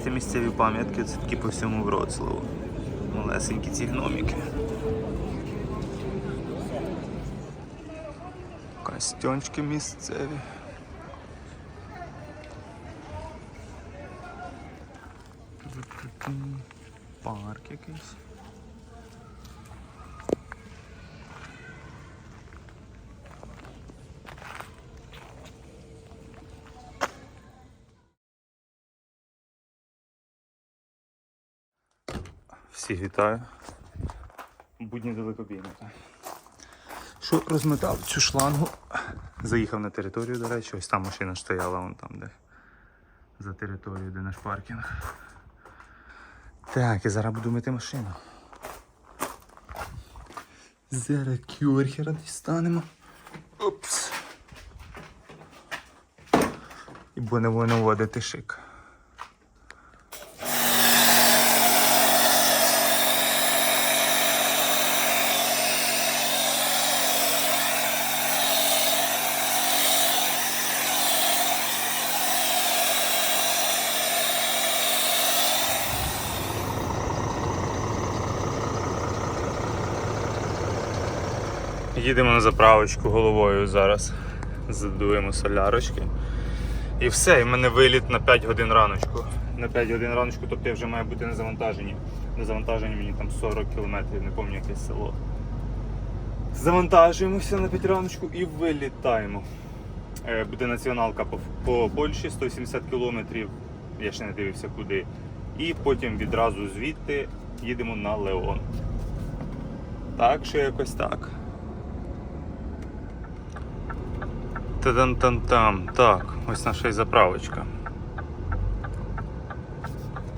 Бачите, місцеві пам'ятки це такі по всьому Вроцлаву. Малесенькі ці гноміки. Костюнчики місцеві. Парк якийсь. Всіх вітаю. Будні далекобійника. Що розметав цю шлангу? Заїхав на територію, до речі, ось там машина стояла, вон там, де за територією, де наш паркінг. Так, і зараз буду мити машину. Зараз кюрхера дістанемо. Опс. І будемо наводити шик. Їдемо на заправочку головою зараз. Задуємо солярочки. І все, і в мене виліт на 5 годин раночку. На 5 годин раночку, тобто я вже маю бути на завантаженні. На завантаженні мені там 40 кілометрів, не пам'ятаю якесь село. Завантажуємося на 5 раночку і вилітаємо. Е, Буде націоналка по, по Польщі 170 кілометрів. Я ще не дивився куди. І потім відразу звідти їдемо на Леон. Так що якось так. Та-дам-там-там. Так, ось наша і заправочка.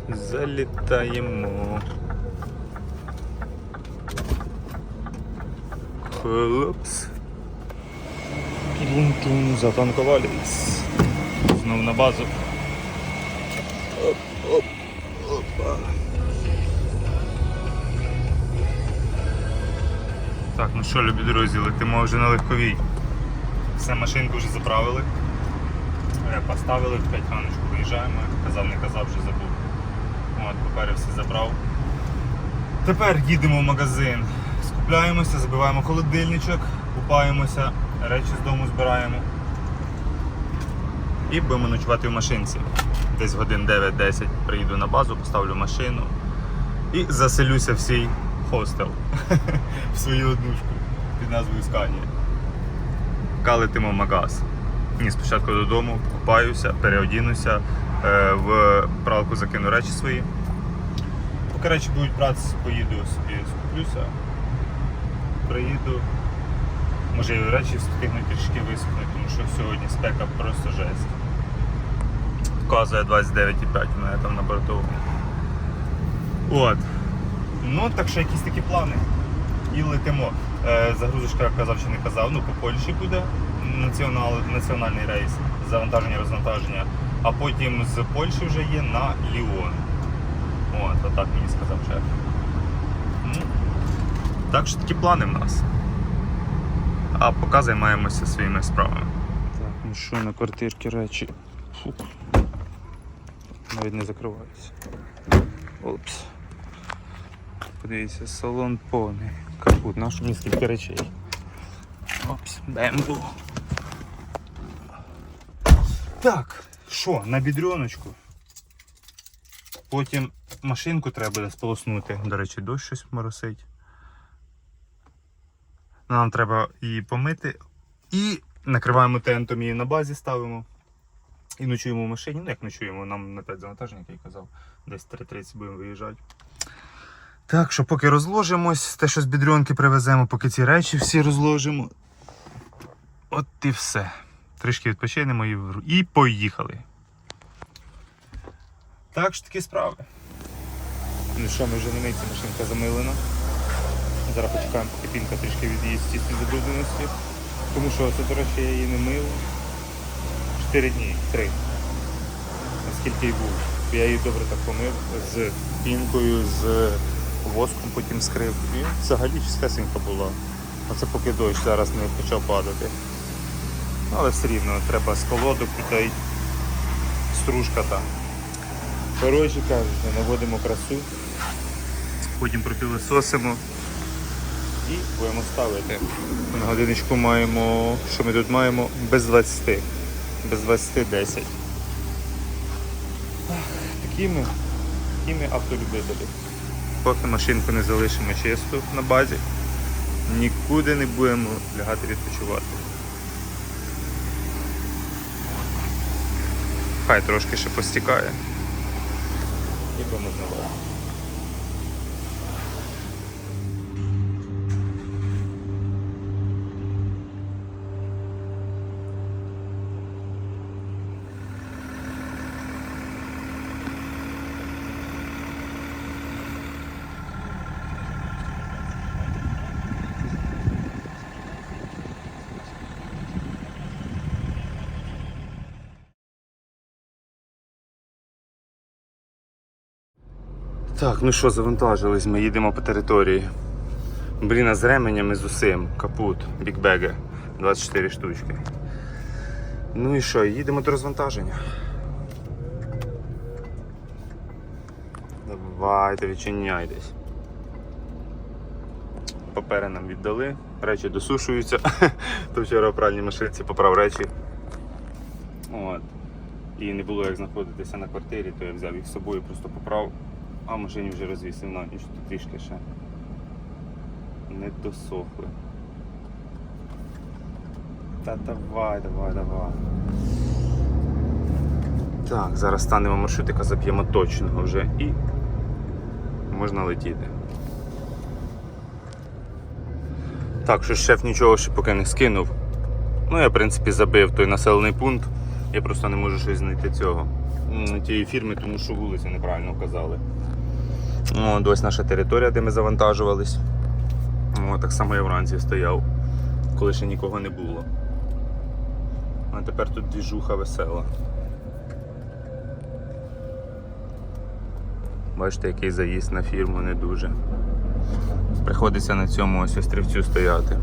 Залітаємо. Хлопс. Тун-тун, затанкувались. Знову на базу. Оп, оп, опа. Так, ну що, любі друзі, летимо вже на легковій. Все, машинку вже заправили. Е, Поставили в 5 раночку виїжджаємо. Казав, не казав, вже забув. От, папери всі забрав. Тепер їдемо в магазин. Скупляємося, забиваємо холодильничок, купаємося, речі з дому збираємо. І будемо ночувати в машинці. Десь годин 9-10 приїду на базу, поставлю машину і заселюся в свій хостел в свою однушку під назвою Сканія калитиму в магаз. Ні, спочатку додому, купаюся, переодінуся, е, в пралку закину речі свої. Поки речі будуть братися, поїду собі, скуплюся, приїду. Може і речі встигнуть трішки висохнути, тому що сьогодні спека просто жесть. Вказує 29,5 у мене там на борту. От. Ну, так що якісь такі плани. І летимо. Е, Загрузочка казав чи не казав, ну по Польщі буде націонал, національний рейс, завантаження, розвантаження, а потім з Польщі вже є на Ліон. От, отак мені сказав шеф. Ну, так що такі плани в нас. А поки займаємося своїми справами. Так, ну що на квартирки речі. Фух. Навіть не закриваються. Опс. Подивіться, салон повний. Капут, наш мені скільки речей. Опс, бембу. Так, що, на бідрюночку. Потім машинку треба буде сполоснути. До речі, дощ щось моросить. Нам треба її помити. І накриваємо тентом її на базі, ставимо. І ночуємо в машині. Ну як ночуємо, нам на 5 завантажень, як я казав. Десь 3.30 будемо виїжджати. Так, що поки розложимось, те, що з бідрюнки привеземо, поки ці речі всі розложимо. От і все. Трішки відпочинемо і, і поїхали. Так що такі справи. Ну що, ми вже на митці машинка замилена. Зараз почекаємо, поки пінка трішки від'їсть ці забрудненості. Тому що це, до речі, я її не мив. 4 дні, 3. Наскільки й був. Я її добре так помив з пінкою, з воском потім скрив. І взагалі чистесенька була. А це поки дощ зараз не почав падати. Але все рівно треба з колодок та й стружка та. Коротше кажучи, наводимо красу, потім пропілесосимо і будемо ставити. На годиночку маємо, що ми тут маємо? Без 20. Без 20 10. Ах, Такі ми, автолюбителі. Поки машинку не залишимо чисту на базі, нікуди не будемо лягати відпочивати. Хай трошки ще постікає. І будемо знову. Так, ну що, завантажились, ми їдемо по території. Блін, а з ременями з усім. Капут, бікбеги, 24 штучки. Ну і що, їдемо до розвантаження. Давайте, відчиняйтесь. Папери нам віддали, речі досушуються. То вчора в пральній машинці поправ речі. От. І не було як знаходитися на квартирі, то я взяв їх з собою, просто поправ, а машині вже розвісив на ніч, то трішки ще не досохли. Та давай, давай, давай. Так, зараз станемо маршрутика, зап'ємо точного вже і можна летіти. Так, що шеф нічого ще поки не скинув. Ну, я, в принципі, забив той населений пункт. Я просто не можу щось знайти цього. Тієї фірми, тому що вулицю неправильно вказали. От, ось наша територія, де ми завантажувались. О, так само я вранці стояв, коли ще нікого не було. А тепер тут двіжуха весела. Бачите, який заїзд на фірму не дуже. Приходиться на цьому ось острівцю стояти.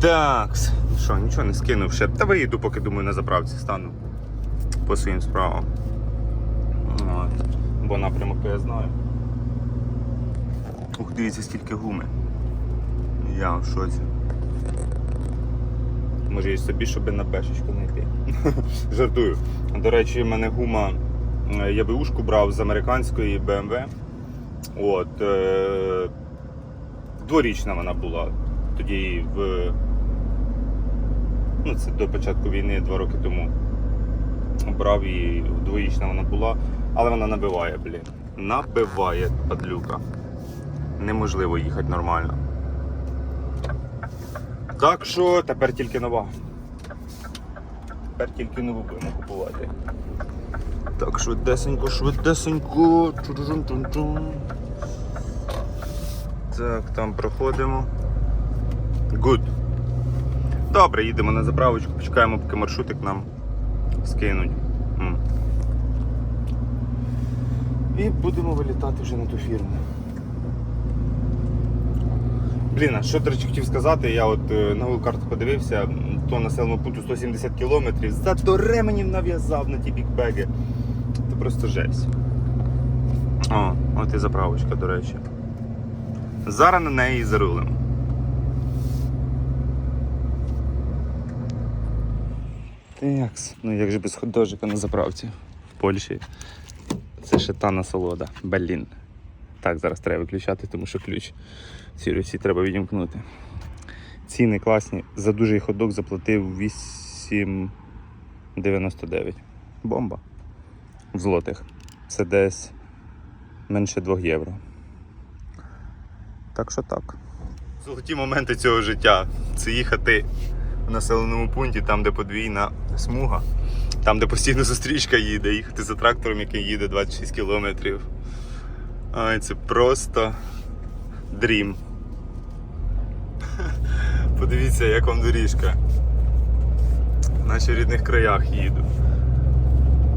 Так, що, нічого не скинув ще. Та виїду, поки думаю, на заправці стану по своїм справам. От. Бо напрямок я знаю. Ух, дивіться, скільки гуми. Я в шоці. Може і собі, щоб на бешечку знайти. Жартую. До речі, в мене гума. е, Я ушку брав з американської BMW. От. Е... Дворічна вона була. Тоді в. Ну, це до початку війни, два роки тому. Брав її, дворічна вона була, але вона набиває, блін. Набиває падлюка. Неможливо їхати нормально. Так що тепер тільки нова. Тепер тільки нову будемо купувати. Так, швидесенько, швидесенько. Так, там проходимо. Good. Добре, їдемо на заправочку, почекаємо, поки маршрутик нам скинуть. М. І будемо вилітати вже на ту фірму. Блін, а що до речі, хотів сказати, я от е, на Google карту подивився, то населеного пункту 170 кілометрів, зато ременів нав'язав на ті бікбеги. Це просто жесть. О, от і заправочка, до речі. Зараз на неї і зарулимо. Такс. Ну як же без ходожика на заправці в Польщі. Це ще та насолода. Блін. Так, зараз треба виключати, тому що ключ в цій руці треба відімкнути. Ціни класні. За дужий ходок заплатив 8,99. Бомба. В злотих. Це десь менше 2 євро. Так що так. Золоті моменти цього життя. Це їхати населеному пункті, там, де подвійна смуга, там, де постійно зустрічка їде, їхати за трактором, який їде 26 кілометрів. Ай, це просто дрім. Подивіться, як вам доріжка. Наче в рідних краях їду.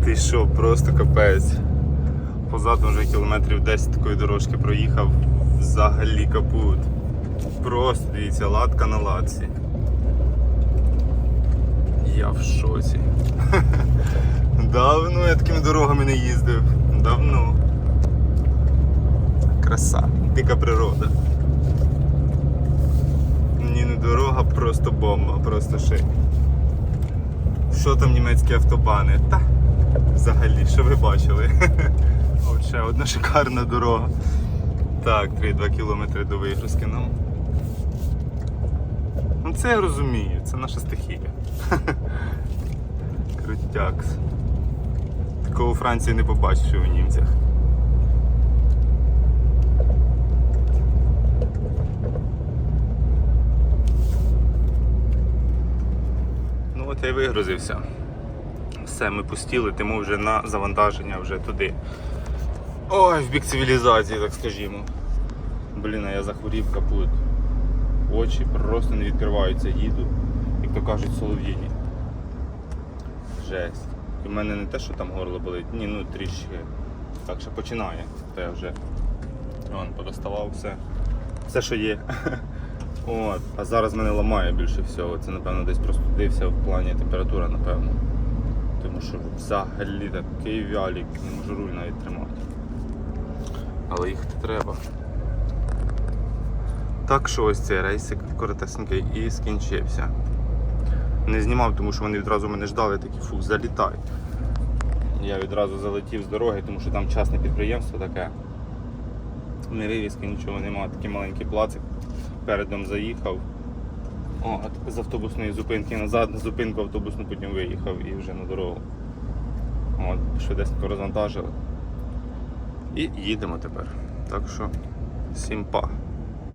Ти що, просто капець. Позаду вже кілометрів 10 такої дорожки проїхав. Взагалі капут. Просто дивіться, латка на латці. В шоці. Давно я такими дорогами не їздив. Давно. Краса, дика природа. Ні, не дорога, просто бомба, просто шик. Що там німецькі автобани? Та взагалі, що ви бачили? От ще одна шикарна дорога. Так, 3-2 кілометри до вигрузки. Ну. ну це я розумію, це наша стихія. Крутяк. Такого у Франції не побачиш у німцях. Ну от я й вигрузився. Все, ми пустіли, тому вже на завантаження вже туди. Ой, в бік цивілізації, так скажімо. Блін, а я захворів капут. Очі просто не відкриваються, їду, як то кажуть, солов'їні. Жесть. І в мене не те, що там горло болить, ні, ну трішки. Так що починає. То я вже вон, подоставав все. Все, що є. От. А зараз мене ламає більше всього. Це напевно десь простудився в плані температура, напевно. Тому що взагалі такий вялік, не можу руль навіть тримати. Але їхати треба. Так що ось цей рейсик коротесенький і скінчився. Не знімав, тому що вони відразу мене ждали, такі фу, залітай. Я відразу залетів з дороги, тому що там частне підприємство таке. Не вивіски, нічого немає, такий маленький плацик. Передом заїхав. От, з автобусної зупинки назад, на зупинку автобусну потім виїхав і вже на дорогу. От, швидесенько розвантажили. І їдемо тепер. Так що всім па.